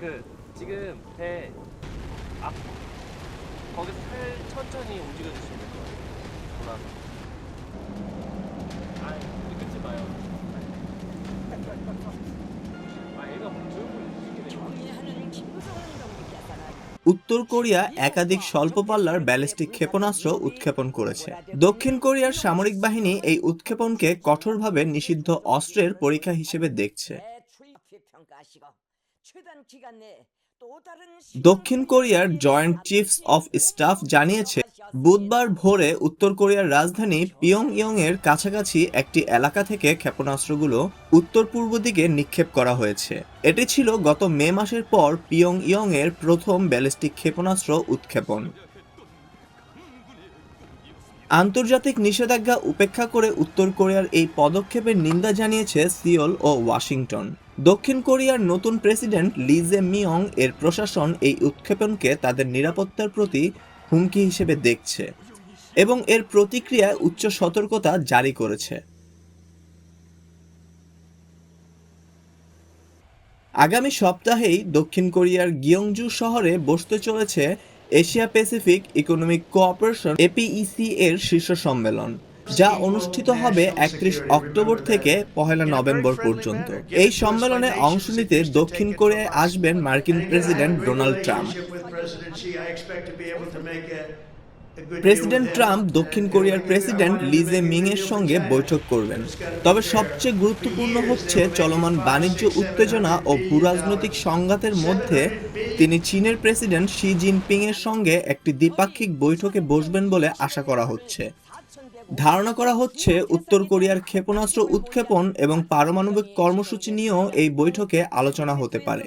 그 지금 배 앞, 거기서 살 천천히 움직여 주시면 될 거예요. 돌아서. 아, 끊지 마요. 아, 얘가 뭐 조용히 움직이네. 정리하는 김무성은 놈이잖아. উত্তর কোরিয়া একাধিক স্বল্প পাল্লার ব্যালিস্টিক ক্ষেপণাস্ত্র উৎক্ষেপণ করেছে দক্ষিণ কোরিয়ার সামরিক বাহিনী এই উৎক্ষেপণকে কঠোরভাবে নিষিদ্ধ অস্ত্রের পরীক্ষা হিসেবে দেখছে দক্ষিণ কোরিয়ার জয়েন্ট চিফস অফ স্টাফ জানিয়েছে বুধবার ভোরে উত্তর কোরিয়ার রাজধানী পিয়ং এর কাছাকাছি একটি এলাকা থেকে ক্ষেপণাস্ত্রগুলো উত্তর পূর্ব দিকে নিক্ষেপ করা হয়েছে। এটি ছিল গত মে মাসের পর পিয়ং এর প্রথম ব্যালিস্টিক ক্ষেপণাস্ত্র উৎক্ষেপণ। আন্তর্জাতিক নিষেধাজ্ঞা উপেক্ষা করে উত্তর কোরিয়ার এই পদক্ষেপের নিন্দা জানিয়েছে সিওল ও ওয়াশিংটন। দক্ষিণ কোরিয়ার নতুন প্রেসিডেন্ট লিজে মিয়ং এর প্রশাসন এই উৎক্ষেপণকে তাদের নিরাপত্তার প্রতি হুমকি হিসেবে দেখছে এবং এর প্রতিক্রিয়ায় উচ্চ সতর্কতা জারি করেছে। আগামী সপ্তাহেই দক্ষিণ কোরিয়ার গিয়ংজু শহরে বসতে চলেছে Asia Pacific Economic Cooperation APEC এর শীর্ষ সম্মেলন, যা অনুষ্ঠিত হবে একত্রিশ অক্টোবর থেকে পহেলা নভেম্বর পর্যন্ত। এই সম্মেলনে অংশ নিতে দক্ষিণ কোরিয়ায় আসবেন মার্কিন president Donald Trump. President Trump দক্ষিণ কোরিয়ার প্রেসিডেন্ট লিজে মিং এর সঙ্গে বৈঠক করবেন। তবে সবচেয়ে গুরুত্বপূর্ণ হচ্ছে চলমান বাণিজ্য উত্তেজনা ও ভূরাজনৈতিক সংঘাতের মধ্যে তিনি চীনের প্রেসিডেন্ট শি জিনপিং এর সঙ্গে একটি দ্বিপাক্ষিক বৈঠকে বসবেন বলে আশা করা হচ্ছে। ধারণা করা হচ্ছে উত্তর কোরিয়ার ক্ষেপণাস্ত্র উৎক্ষেপণ এবং পারমাণবিক কর্মসূচি নিয়েও এই বৈঠকে আলোচনা হতে পারে।